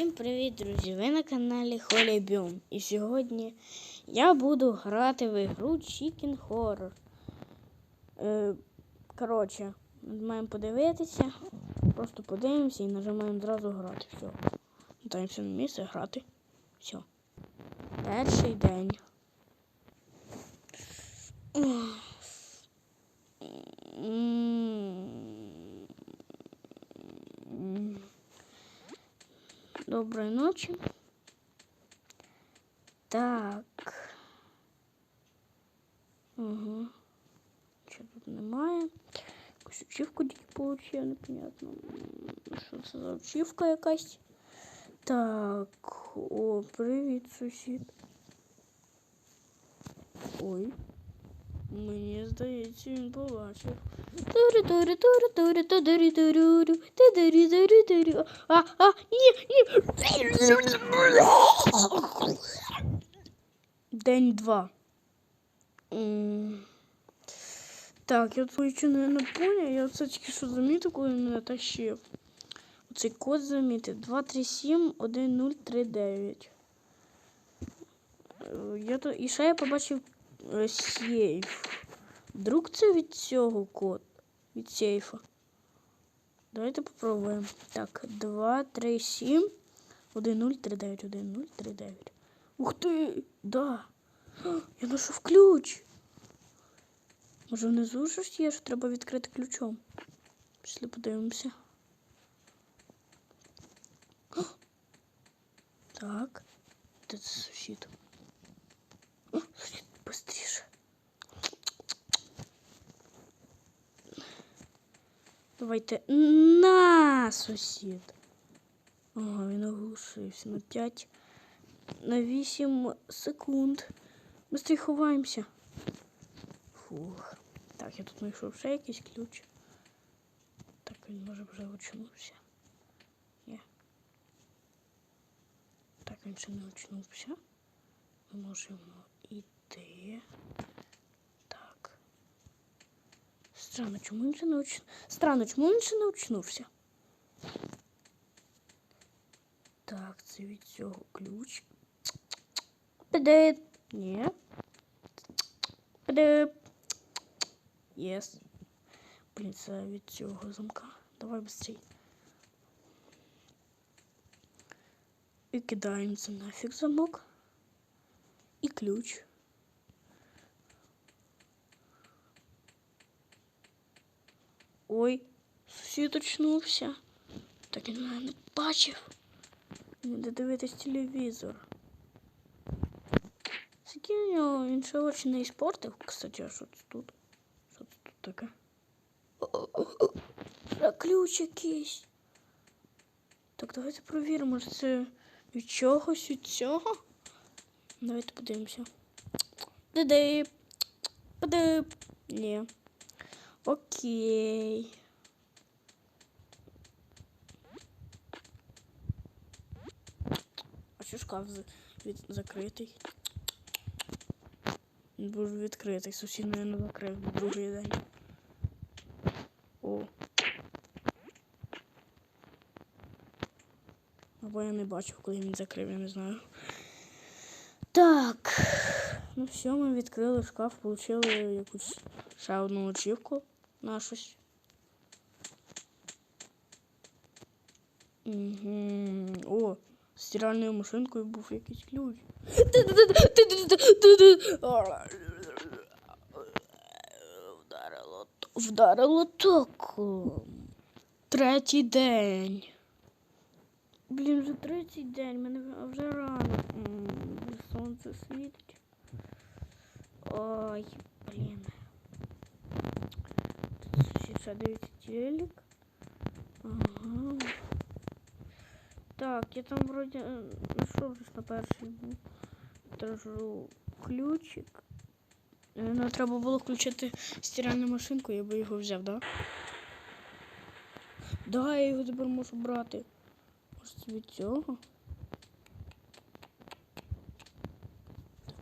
Всім привіт, друзі! Ви на каналі Холібюм. І сьогодні я буду грати в ігру Chicken Horror. Е, коротше, маємо подивитися. Просто подивимося і нажимаємо зразу грати. Все. Даємося на місце грати. Все. Перший день. М. Доброї ночі. Так. Угу. Що тут немає? Якусь очівку тільки получив, непонятно. Що це за очівка якась? Так. О, привіт, сусід. Ой. Мені здається, він побачив. Турі турі турі турі турі турі турі турі турі А, а, ні, ні. День два. Так, я тут нічого не поняв. Я це тільки що замітив, коли мене тащив. Оцей код замітив. 237 1039. Е, Я то... І ще я побачив сейф. Вдруг це від цього код? Від сейфа. Давайте попробуємо. Так, 2, 3, 7, 1, 0, 3, 9, 1, 0, 3, 9. Ух ти! Да! Я знайшов ключ. Може внизу щось є, що треба відкрити ключом. Пішли подивимося. Так. Де це сусід? А, Сусід, быстріше. Давайте на сусід. Ага, він оглушився на 5, на 8 секунд. Быстрей ховаємося. Фух. Так, я тут знайшов ще якийсь ключ. Так, він може вже очнувся. Є. Так, він ще не очнувся. Ми можемо йти. Странно, чому він ще не оч... Странно, чому він ще не очнувся? Так, це від цього ключ. Піде. Ні. Піде. Єс. Блін, це від цього замка. Давай быстрей. І кидаємо це нафіг замок. І ключ. Ой, сусід очнувся. Так він мене не бачив. Він іде дивитись телевізор. Скільки у нього він ще очі не іспортив, кстати, а що це тут? Що це тут таке? Ще ключ якийсь. Так, давайте провіримо, це від чогось від цього. Давайте подивимося. Диди. Ні. Окей. А що шкаф від... закритий? Він був відкритий, сусід мене закрив другий день. О. Або я не бачив, коли він закрив, я не знаю. Так. Ну все, ми відкрили шкаф, отримали якусь ще одну очівку на щось. Угу. О, з стиральною машинкою був якийсь ключ. Вдарило, вдарило током. Третій день. Блін, вже третій день, мене вже рано. Сонце світить. Ой, ще- ще дивиться телек. Ага. Так, я там вроді е, знайшов на перший. Держу ключик. Е, Ну, треба було включити стиральну машинку, я би його взяв, да? Да, я його тепер можу брати. Може від цього?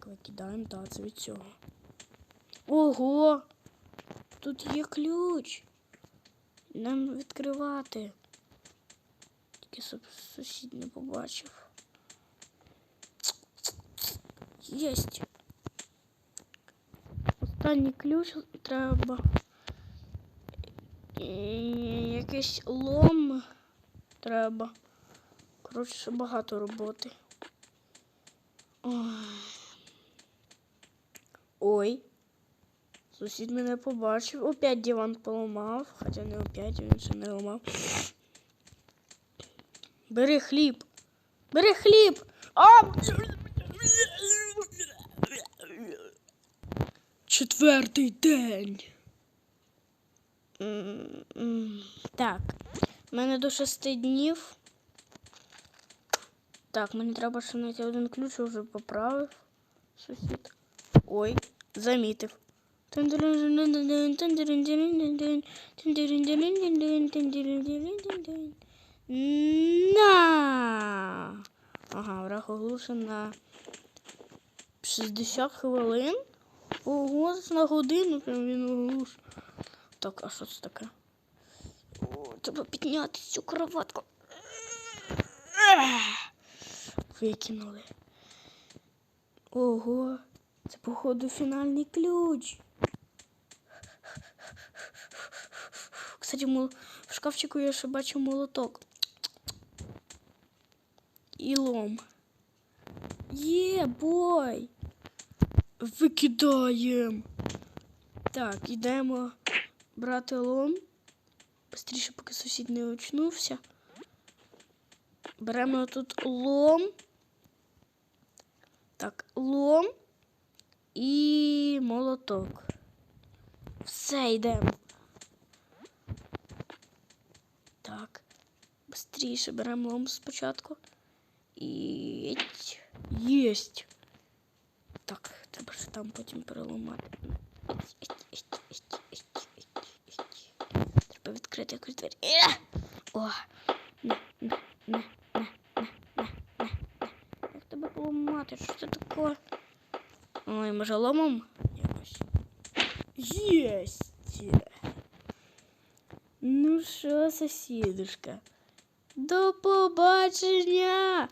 Викидаємо, так, це від цього. Ого! Тут є ключ. Нам відкривати. Тільки сусід не побачив. Єсть. Останній ключ треба. І якийсь лом треба. Коротше, багато роботи. Ой. Ой. Сусід мене побачив. Опять диван поламав. Хоча не опять, він ще не ламав. Бери хліб. Бери хліб. А! Четвертий день. Так. У мене до шести днів. Так, мені треба ще знайти один ключ, вже поправив сусід. Ой, замітив. На! Ага, враг оглушен на 60 хвилин. Ого, на годину прям він оглуш. Так, а що це таке? О, треба підняти цю кроватку. Викинули. Ого, це походу фінальний ключ. Кстати, в шкафчику я ще бачу молоток. І лом. Є, бой! Викидаємо. Так, йдемо брати лом. Быстріше, поки сусід не очнувся. Беремо тут лом. Так, лом і молоток. Все, йдемо. Так. Быстріше беремо лом спочатку. І єсть. Так, треба ж там потім переламати. Треба відкрити якусь двері. О! Не, не, не, не, не, не, не. Як тебе поламати? Що це таке? Ой, може ломом якось. Єсть! Ну що, сусідушка? До побачення.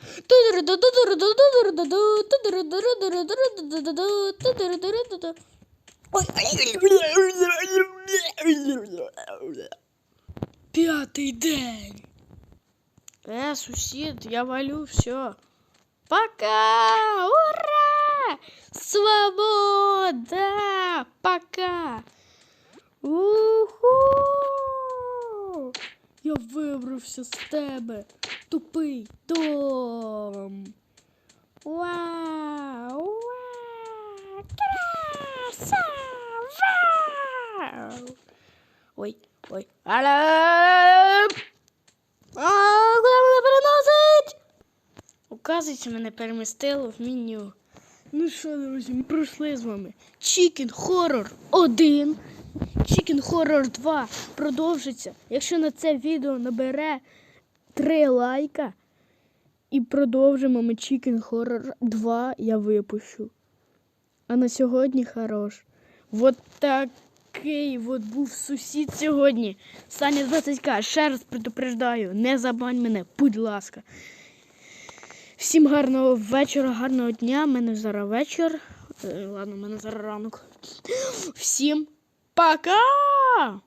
П'ятий день. Е, сусід, я валю, все. Пока! Ура! Пока! Уху! Я вибрався з тебе, тупий дом. Вау! Вау! Краса! Вау! Ой, ой. Алло! А, куди мене переносить? Указується, мене перемістило в меню. Ну що, друзі, ми пройшли з вами Chicken Horror 1. Chicken Horror 2 продовжиться. Якщо на це відео набере 3 лайка і продовжимо ми Chicken Horror 2, я випущу. А на сьогодні хорош. Вот такий от був сусід сьогодні. Саня 20к. Ще раз предупреждаю, не забань мене, будь ласка. Всім гарного вечора, гарного дня. У мене зараз вечір. Е, Ладно, у мене зараз ранок. Всім пока!